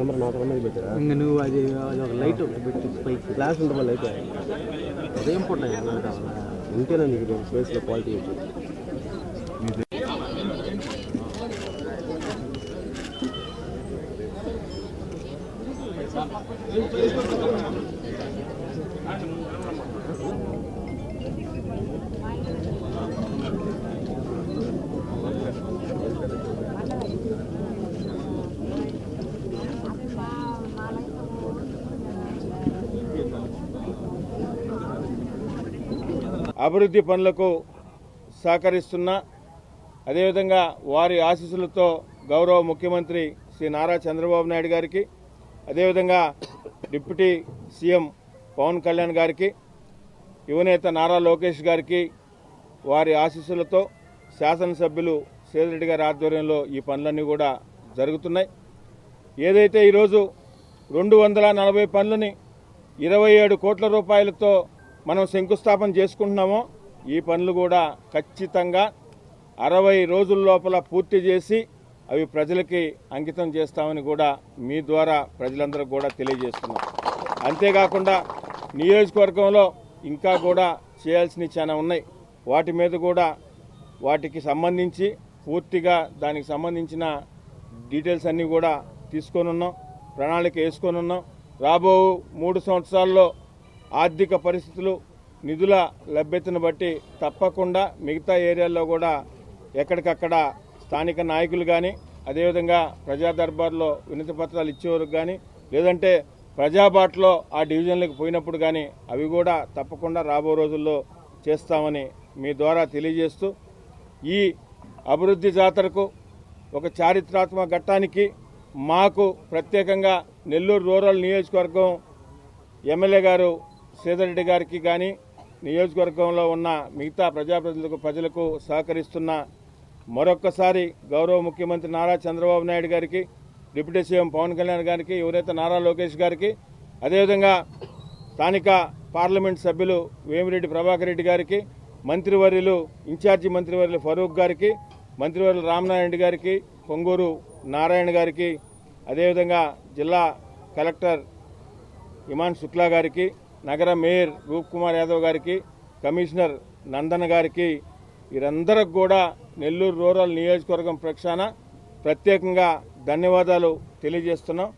Camera నా మీద పెట్టారా? ఇంక నువ్వు అది అది ఒక లైట్ పెట్టి. పైకి గ్లాస్ ఉండవా లైట్ అదేం కావాలా. ఉంటేనే నీకు స్పేస్లో క్వాలిటీ ఉంటుంది అభివృద్ధి పనులకు సహకరిస్తున్న అదేవిధంగా వారి ఆశీస్సులతో గౌరవ ముఖ్యమంత్రి శ్రీ నారా చంద్రబాబు నాయుడు గారికి అదేవిధంగా డిప్యూటీ సీఎం పవన్ కళ్యాణ్ గారికి యువనేత నారా లోకేష్ గారికి వారి ఆశీస్సులతో శాసనసభ్యులు సేదిరెడ్డి గారి ఆధ్వర్యంలో ఈ పనులన్నీ కూడా జరుగుతున్నాయి. ఏదైతే ఈరోజు రెండు వందల నలభై పనులని ఇరవై ఏడు కోట్ల రూపాయలతో మనం శంకుస్థాపన చేసుకుంటున్నామో ఈ పనులు కూడా ఖచ్చితంగా అరవై రోజుల లోపల పూర్తి చేసి అవి ప్రజలకి అంకితం చేస్తామని కూడా మీ ద్వారా ప్రజలందరికీ కూడా తెలియజేస్తున్నాం. అంతేకాకుండా నియోజకవర్గంలో ఇంకా కూడా చేయాల్సినవి చాలా ఉన్నాయి. వాటి మీద కూడా వాటికి సంబంధించి పూర్తిగా దానికి సంబంధించిన డీటెయిల్స్ అన్నీ కూడా తీసుకొని ఉన్నాం. ప్రణాళిక వేసుకొని ఉన్నాం. రాబో మూడు సంవత్సరాల్లో ఆర్థిక పరిస్థితులు నిధుల లభ్యతను బట్టి తప్పకుండా మిగతా ఏరియాల్లో కూడా ఎక్కడికక్కడ స్థానిక నాయకులు కానీ అదేవిధంగా ప్రజా దర్బార్లో వినతి పత్రాలు ఇచ్చేవారికి కానీ లేదంటే ప్రజాబాట్లో ఆ డివిజన్లకు పోయినప్పుడు కానీ అవి కూడా తప్పకుండా రాబో రోజుల్లో చేస్తామని మీ ద్వారా తెలియజేస్తూ ఈ అభివృద్ధి జాతరకు ఒక చారిత్రాత్మక ఘట్టానికి మాకు ప్రత్యేకంగా నెల్లూరు రూరల్ నియోజకవర్గం ఎమ్మెల్యే గారు శ్రీధర్రెడ్డి గారికి కానీ నియోజకవర్గంలో ఉన్న మిగతా ప్రజాప్రతినిధులకు ప్రజలకు సహకరిస్తున్న మరొక్కసారి గౌరవ ముఖ్యమంత్రి నారా చంద్రబాబు నాయుడు గారికి డిప్యూటీ సీఎం పవన్ కళ్యాణ్ గారికి యువనేత నారా లోకేష్ గారికి అదేవిధంగా స్థానిక పార్లమెంట్ సభ్యులు వేమిరెడ్డి ప్రభాకర్ రెడ్డి గారికి మంత్రివర్యులు ఇన్ఛార్జి మంత్రివర్యులు ఫరూక్ గారికి మంత్రివర్యులు రామనారాయణ గారికి పొంగూరు నారాయణ గారికి అదేవిధంగా జిల్లా కలెక్టర్ ఇమాన్ శుక్లా గారికి నగర మేయర్ రూప్ కుమార్ యాదవ్ గారికి కమిషనర్ నందన్ గారికి వీరందరికి కూడా నెల్లూరు రూరల్ నియోజకవర్గం ప్రక్షాన ప్రత్యేకంగా ధన్యవాదాలు తెలియజేస్తున్నాం.